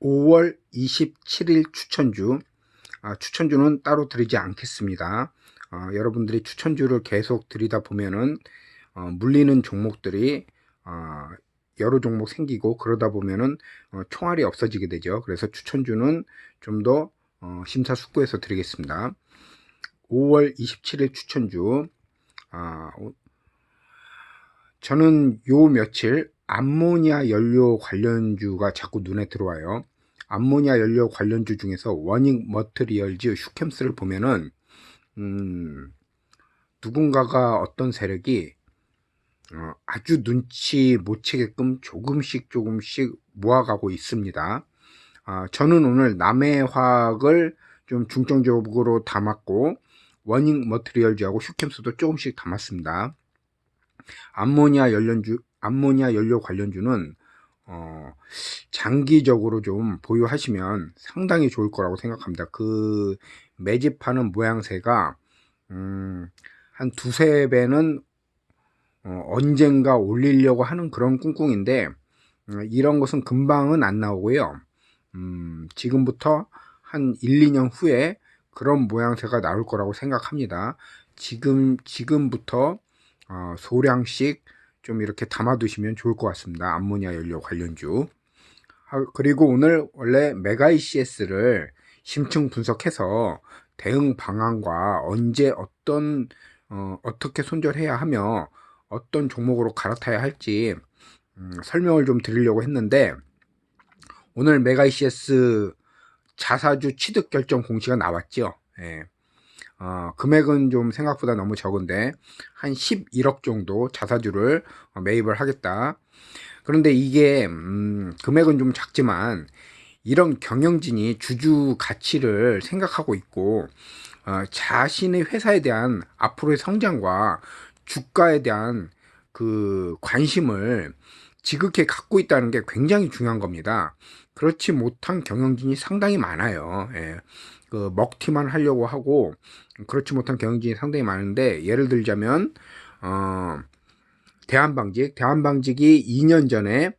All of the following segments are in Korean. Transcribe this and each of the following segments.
5월 27일 추천주 아, 추천주는 따로 드리지 않겠습니다. 어, 여러분들이 추천주를 계속 드리다 보면은 어, 물리는 종목들이 어, 여러 종목 생기고 그러다 보면은 어, 총알이 없어지게 되죠. 그래서 추천주는 좀더 어, 심사숙고해서 드리겠습니다. 5월 27일 추천주 아, 오- 저는 요 며칠 암모니아 연료 관련주가 자꾸 눈에 들어와요. 암모니아 연료 관련주 중에서 워닝 머트리얼즈 슈캠스를 보면은 음, 누군가가 어떤 세력이 어, 아주 눈치 못 채게끔 조금씩 조금씩 모아가고 있습니다. 아, 저는 오늘 남해화학을 좀 중점적으로 담았고 워닝 머트리얼즈하고 슈캠스도 조금씩 담았습니다. 암모니아 연료주 암모니아 연료 관련주는 어, 장기적으로 좀 보유하시면 상당히 좋을 거라고 생각합니다. 그 매집하는 모양새가 음, 한 두세 배는 어, 언젠가 올리려고 하는 그런 꿍꿍인데 음, 이런 것은 금방은 안 나오고요. 음, 지금부터 한 1, 2년 후에 그런 모양새가 나올 거라고 생각합니다. 지금 지금부터 어, 소량씩 좀 이렇게 담아두시면 좋을 것 같습니다. 암모니아 연료 관련주. 아, 그리고 오늘 원래 메가 ECS를 심층 분석해서 대응 방안과 언제 어떤 어, 어떻게 손절해야 하며 어떤 종목으로 갈아타야 할지 음, 설명을 좀 드리려고 했는데 오늘 메가 ECS 자사주 취득 결정 공시가 나왔죠. 예. 어, 금액은 좀 생각보다 너무 적은데 한 11억 정도 자사주를 어, 매입을 하겠다. 그런데 이게 음, 금액은 좀 작지만 이런 경영진이 주주 가치를 생각하고 있고 어, 자신의 회사에 대한 앞으로의 성장과 주가에 대한 그 관심을 지극히 갖고 있다는 게 굉장히 중요한 겁니다. 그렇지 못한 경영진이 상당히 많아요. 예. 그 먹튀만 하려고 하고 그렇지 못한 경영진이 상당히 많은데 예를 들자면 어 대한방직 대한방직이 2년 전에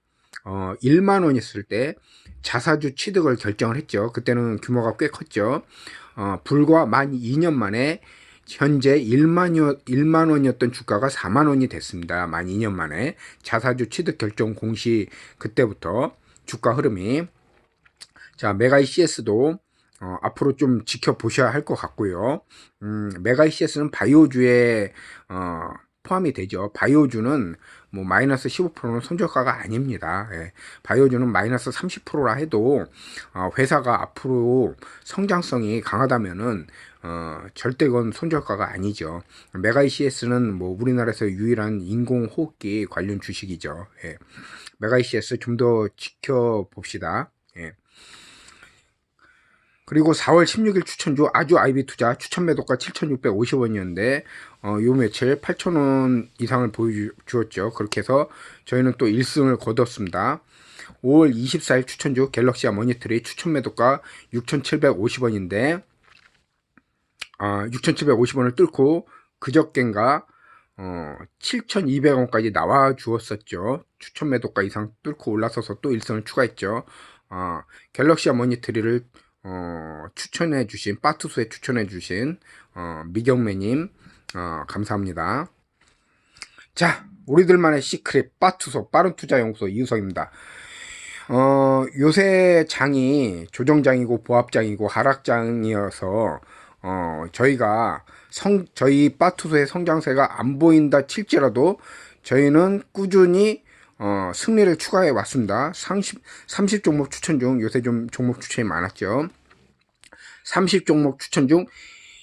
어 1만 원 있을 때 자사주 취득을 결정을 했죠. 그때는 규모가 꽤 컸죠. 어 불과 만 2년 만에 현재 1만, 1만 원이었던 주가가 4만 원이 됐습니다. 만 2년 만에 자사주 취득 결정 공시 그때부터 주가 흐름이 자 메가 ECS도 어, 앞으로 좀 지켜보셔야 할 것 같고요. 음, 메가 ECS는 바이오주에 어, 포함이 되죠. 바이오주는 뭐 마이너스 15%는 손절가가 아닙니다. 예. 바이오주는 마이너스 30%라 해도 어, 회사가 앞으로 성장성이 강하다면은 어, 절대 그건 손절가가 아니죠. 메가 ECS는 뭐 우리나라에서 유일한 인공호흡기 관련 주식이죠. 예. 메가 ECS 좀 더 지켜봅시다. 예. 그리고 4월 16일 추천주 아주 아이비 투자 추천 매도가 7,650원이었는데 어, 요 며칠 8,000원 이상을 보여주었죠. 그렇게 해서 저희는 또 1승을 거뒀습니다. 5월 24일 추천주 갤럭시아 모니터리 추천 매도가 6,750원인데 어, 6,750원을 뚫고 그저껜가 어, 7,200원까지 나와 주었었죠. 추천 매도가 이상 뚫고 올라서서 또 1승을 추가했죠. 어, 갤럭시아 모니터리를 어, 추천해 주신 빠투스에 추천해 주신 어, 미경매님 어, 감사합니다. 자, 우리들만의 시크릿 빠투소 빠른 투자 연구소 이우성입니다. 어, 요새 장이 조정장이고 보합장이고 하락장이어서 어, 저희가 성 저희 빠투소의 성장세가 안 보인다 칠지라도 저희는 꾸준히 어, 승리를 추가해 왔습니다. 30, 30 종목 추천 중 요새 좀 종목 추천이 많았죠. 30 종목 추천 중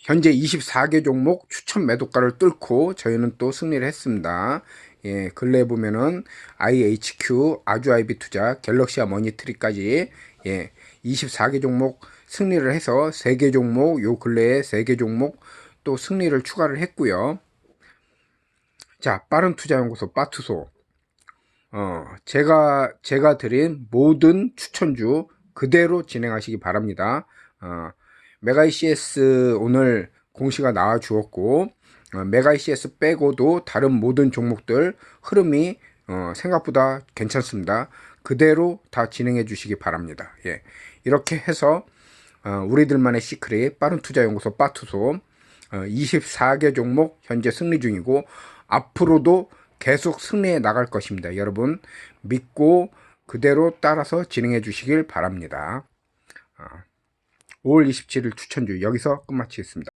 현재 24개 종목 추천 매도가를 뚫고 저희는 또 승리를 했습니다. 예, 근래 보면은 IHQ, 아주 아이비 투자, 갤럭시아 머니트리까지 예, 24개 종목 승리를 해서 3개 종목 요 근래에 3개 종목 또 승리를 추가를 했고요. 자, 빠른 투자 연구소 빠투소 어, 제가, 제가 드린 모든 추천주 그대로 진행하시기 바랍니다. 어, 메가 ECS 오늘 공시가 나와 주었고, 어, 메가 ECS 빼고도 다른 모든 종목들 흐름이 어, 생각보다 괜찮습니다. 그대로 다 진행해 주시기 바랍니다. 예. 이렇게 해서 어, 우리들만의 시크릿 빠른 투자 연구소 빠투소 어, 24개 종목 현재 승리 중이고 앞으로도 계속 승리해 나갈 것입니다. 여러분 믿고 그대로 따라서 진행해 주시길 바랍니다. 어, 5월 27일 추천주 여기서 끝마치겠습니다.